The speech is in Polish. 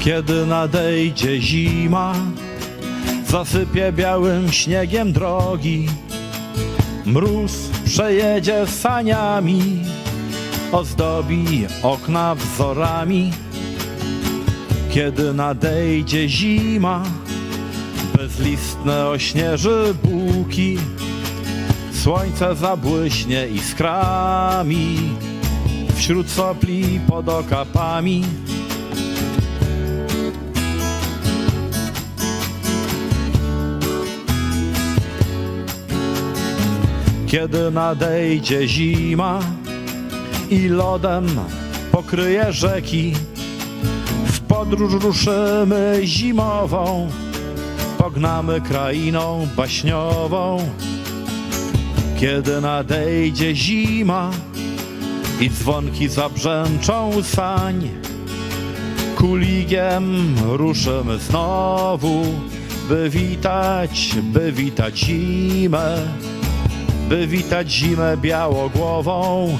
Kiedy nadejdzie zima, zasypie białym śniegiem drogi. Mróz przejedzie saniami, ozdobi okna wzorami. Kiedy nadejdzie zima, bezlistne ośnieży buki, słońce zabłyśnie iskrami, wśród sopli pod okapami. Kiedy nadejdzie zima i lodem pokryje rzeki, w podróż ruszymy zimową, pognamy krainą baśniową. Kiedy nadejdzie zima i dzwonki zabrzęczą sań, kuligiem ruszymy znowu, by witać, by witać zimę by witać zimę białogłową.